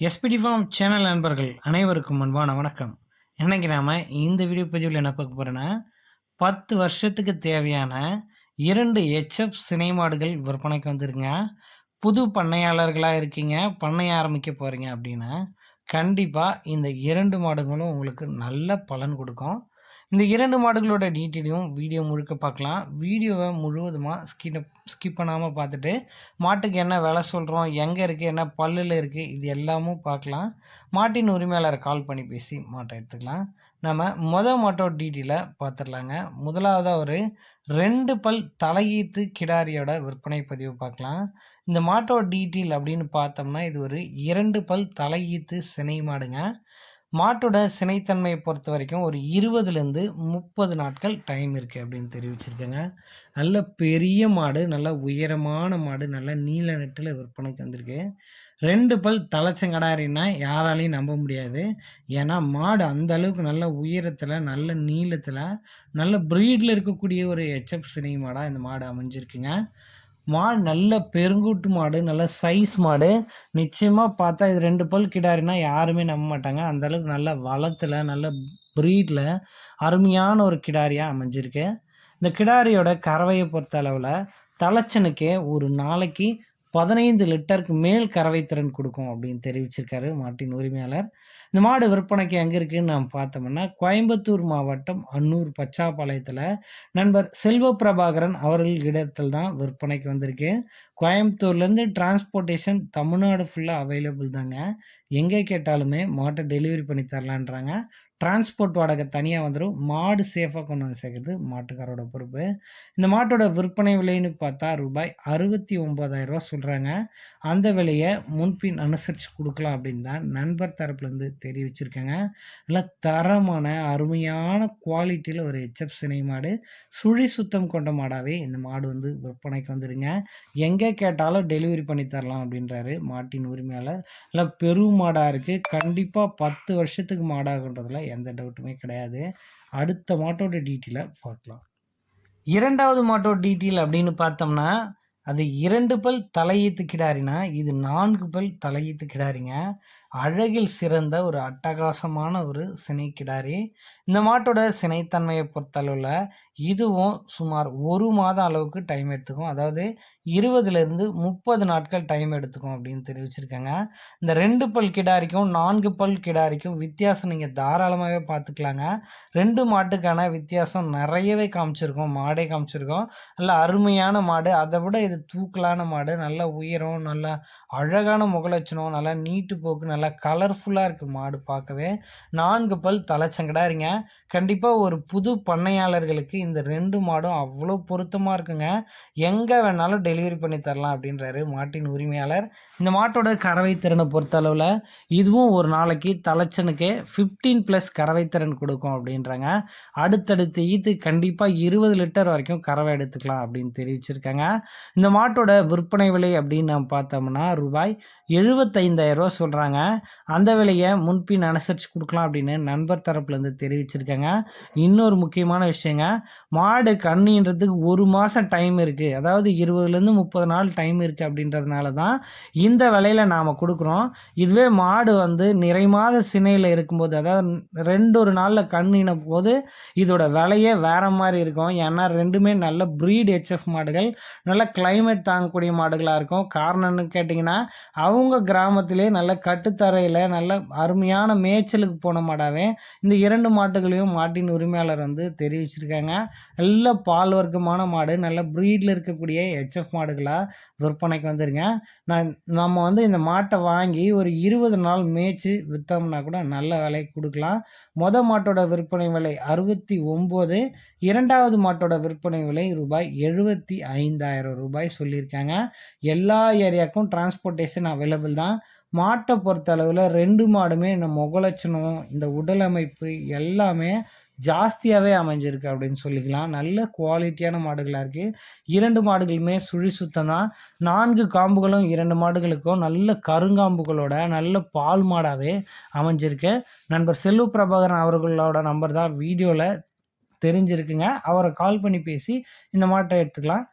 SPD form channel நண்பர்கள் அனைவருக்கும் அன்பான வணக்கம். இன்றைக்கி நாம் இந்த வீடியோ பதிவில் என்ன பார்க்க போகிறேன்னா பத்து வருஷத்துக்கு தேவையான இரண்டு ஹெச்எஃப் சினை மாடுகள் விற்பனைக்கு வந்துருங்க புது பண்ணையாளர்களாக இருக்கீங்க பண்ணைய ஆரம்பிக்க போகிறீங்க அப்படின்னா கண்டிப்பாக இந்த இரண்டு மாடுகளும் உங்களுக்கு நல்ல பலன் கொடுக்கும். இந்த இரண்டு மாடுகளோட டீட்டெயிலையும் வீடியோ முழுக்க பார்க்கலாம். வீடியோவை முழுவதுமாக ஸ்கிப் ஸ்கிப் பண்ணாமல் பார்த்துட்டு மாட்டுக்கு என்ன விலை சொல்கிறோம் எங்கே இருக்குது என்ன பல்லில் இருக்குது இது எல்லாமும் பார்க்கலாம். மாட்டின் உரிமையாளரை கால் பண்ணி பேசி மாட்டை எடுத்துக்கலாம். நம்ம மொதல் மாட்டோட டீட்டெயிலை பார்த்துடலாங்க. முதலாவதாக ஒரு ரெண்டு பல் தலையீத்து கிடாரியோட விற்பனை பதிவு பார்க்கலாம். இந்த மாட்டோட டீட்டெயில் அப்படின்னு பார்த்தோம்னா இது ஒரு இரண்டு பல் தலையீத்து சினை மாடுங்க. மாட்டோட சினைத்தன்மையை பொறுத்த வரைக்கும் ஒரு இருபதுலேருந்து முப்பது நாட்கள் டைம் இருக்குது அப்படின்னு தெரிவிச்சிருக்கேங்க. நல்ல பெரிய மாடு நல்ல உயரமான மாடு நல்ல நீல நெட்டில் விற்பனைக்கு வந்திருக்கு. ரெண்டு பல் தலைச்சங்கடாரின்னா யாராலையும் நம்ப முடியாது. ஏன்னா மாடு அந்த அளவுக்கு நல்ல உயரத்தில் நல்ல நீளத்தில் நல்ல ப்ரீடில் இருக்கக்கூடிய ஒரு ஹெச்எஃப் சினை மாடாக இந்த மாடு அமைஞ்சிருக்குங்க. மாடு நல்ல பெருங்கூட்டு மாடு நல்ல சைஸ் மாடு. நிச்சயமாக பார்த்தா இது ரெண்டு பல் கிடாரினா யாருமே நம்ப மாட்டாங்க. அந்தளவுக்கு நல்ல வளத்தில் நல்ல ப்ரீடில் அருமையான ஒரு கிடாரியாக அமைஞ்சிருக்கு. இந்த கிடாரியோட கறவையை பொறுத்த அளவில் தலைச்சனுக்கே ஒரு நாளைக்கு பதினைந்து லிட்டருக்கு மேல் கறவை திறன் கொடுக்கும் அப்படின்னு தெரிவிச்சிருக்காரு மாட்டின் உரிமையாளர். இந்த மாடு விற்பனைக்கு எங்கே இருக்குதுன்னு நாம் பார்த்தோம்னா கோயம்புத்தூர் மாவட்டம் அன்னூர் பச்சாப்பாளையத்தில் நண்பர் செல்வ பிரபாகரன் அவர்கள் இடத்தில் தான் விற்பனைக்கு வந்திருக்கு. கோயம்புத்தூர்லேருந்து டிரான்ஸ்போர்ட்டேஷன் தமிழ்நாடு ஃபுல்லாக அவைலபிள் தாங்க. எங்கே கேட்டாலுமே மாட்டை டெலிவரி பண்ணி தரலான்றாங்க. டிரான்ஸ்போர்ட் வாடகை தனியாக வந்துடும் மாடு சேஃபாக கொண்டு வந்து சேர்க்குறது மாட்டுக்காரோட பொறுப்பு. இந்த மாட்டோட விற்பனை விலைன்னு பார்த்தா ரூபாய் அறுபத்தி ஒம்பதாயிரரூபா சொல்கிறாங்க அந்த விலையை முன்பின் அனுசரித்து கொடுக்கலாம் அப்படின்னு தான் நண்பர் தரப்புலேருந்து தெரிவிச்சிருக்கேங்க. நல்லா தரமான அருமையான குவாலிட்டியில் ஒரு ஹெச்எப் சினை மாடு சுழி சுத்தம் கொண்ட மாடாகவே இந்த மாடு வந்து விற்பனைக்கு வந்துடுங்க எங்கே கேட்டாலும் டெலிவரி பண்ணி தரலாம் அப்படின்றாரு மாட்டின் உரிமையாளர். நல்லா பெரும் மாடாக இருக்குது கண்டிப்பாக பத்து வருஷத்துக்கு மாடாகன்றதில் எந்த டவுட்டுமே கிடையாது. அடுத்த மாட்டோட டீட்டெயிலை பார்க்கலாம். இரண்டாவது மாட்டோட டீட்டெயில் அப்படின்னு பார்த்தோம்னா அது இரண்டு பல் தலையீத்து கிடாரினா இது நான்கு பல் தலையீத்து கிடாரிங்க. அழகில் சிறந்த ஒரு அட்டகாசமான ஒரு சினை கிடாரி இந்த மாட்டோட சினைத்தன்மையை பொறுத்தளவில் இதுவும் சுமார் ஒரு மாதம் அளவுக்கு டைம் எடுத்துக்கும். அதாவது இருபதுலேருந்து முப்பது நாட்கள் டைம் எடுத்துக்கும் அப்படின்னு தெரிவிச்சிருக்காங்க. இந்த ரெண்டு பல் கிடாரிக்கும் நான்கு பல் கிடாரிக்கும் வித்தியாசம் நீங்கள் தாராளமாகவே பார்த்துக்கலாங்க. ரெண்டு மாட்டுக்கான வித்தியாசம் நிறையவே காமிச்சிருக்கோம் மாடே காமிச்சிருக்கோம். நல்ல அருமையான மாடு. அதை விட இது தூக்கலான மாடு. நல்ல உயரம் நல்ல அழகான முகலட்சணம் நல்லா நீட்டு போக்கு நல்லா கலர்ஃபுல்லாக இருக்குது மாடு பார்க்கவே. நான்கு பல் தலைச்சங்கடாரிங்க கண்டிப்பாக ஒரு புது பண்ணையாளர்களுக்கு இந்த ரெண்டு மாடும் அவ்வளோ பொருத்தமாக இருக்குங்க. எங்கே வேணாலும் டெலிவரி பண்ணி தரலாம் அப்படின்றாரு மாட்டின் உரிமையாளர். இந்த மாட்டோட கறவை திறனை பொறுத்த அளவில் இதுவும் ஒரு நாளைக்கு தலைச்சனுக்கே ஃபிஃப்டீன் ப்ளஸ் கறவை திறன் கொடுக்கும் அப்படின்றாங்க. அடுத்தடுத்து ஈத்து கண்டிப்பாக இருபது லிட்டர் வரைக்கும் கறவை எடுத்துக்கலாம் அப்படின்னு தெரிவிச்சிருக்காங்க. இந்த மாட்டோட விற்பனை விலை அப்படின்னு நம்ம பார்த்தோம்னா ரூபாய் எழுபத்தைந்தாயிரரூவா சொல்கிறாங்க அந்த விலையை முன்பின் அனுசரித்து கொடுக்கலாம் அப்படின்னு நண்பர் தரப்புலேருந்து தெரிவிச்சிருக்கேங்க. இன்னொரு முக்கியமான விஷயங்க மாடு கண்ணின்றதுக்கு ஒரு மாதம் டைம் இருக்குது அதாவது இருபதுலேருந்து முப்பது நாள் டைம் இருக்குது அப்படின்றதுனால தான் இந்த விலையில் நாம் கொடுக்குறோம். இதுவே மாடு வந்து நிறை மாத சினையில் இருக்கும்போது அதாவது ரெண்டு ஒரு நாளில் கண்ணின போது இதோட விலையே வேறு மாதிரி இருக்கும். ஏன்னா ரெண்டுமே நல்ல ப்ரீட் ஹெச்எஃப் மாடுகள் நல்ல கிளைமேட் தாங்கக்கூடிய மாடுகளாக இருக்கும். காரணம்னு கேட்டிங்கன்னா அவங்க கிராமத்திலே நல்ல கட்டுத்தரையில் நல்ல அருமையான மேய்ச்சலுக்கு போன மாடாவே இந்த இரண்டு மாட்டுகளையும் மாட்டின் உரிமையாளர் வந்து தெரிவிச்சிருக்காங்க. நல்ல பால் வர்க்கமான மாடு நல்ல ப்ரீடில் இருக்கக்கூடிய ஹெச்எஃப் மாடுகளாக விற்பனைக்கு வந்துருங்க. நான் நம்ம வந்து இந்த மாட்டை வாங்கி ஒரு இருபது நாள் மேய்ச்சி விற்றோம்னா கூட நல்ல விலைக்கு கொடுக்கலாம். மொத மாட்டோட விற்பனை விலை அறுபத்தி ஒம்பது இரண்டாவது மாட்டோட விற்பனை விலை ரூபாய் எழுபத்தி ஐந்தாயிரம் ரூபாய் சொல்லியிருக்காங்க. எல்லா ஏரியாவுக்கும் டிரான்ஸ்போர்ட்டேஷன் அவைலபிள் தான். மாட்டை பொறுத்த அளவில் ரெண்டு மாடுமே இந்த முகலட்சணம் இந்த உடல் அமைப்பு எல்லாமே ஜாஸ்தியாகவே அமைஞ்சிருக்கு அப்படின்னு சொல்லிக்கலாம். நல்ல குவாலிட்டியான மாடுகளாக இருக்குது இரண்டு மாடுகளுமே சுழி சுத்தம் தான். நான்கு காம்புகளும் இரண்டு மாடுகளுக்கும் நல்ல கருங்காம்புகளோட நல்ல பால் மாடாகவே அமைஞ்சிருக்கு. நண்பர் செல்வ பிரபாகரன் அவர்களோட நம்பர் தான் வீடியோவில் தெரிஞ்சிருக்குங்க. அவரை கால் பண்ணி பேசி இந்த மாட்டை எடுத்துக்கலாம்.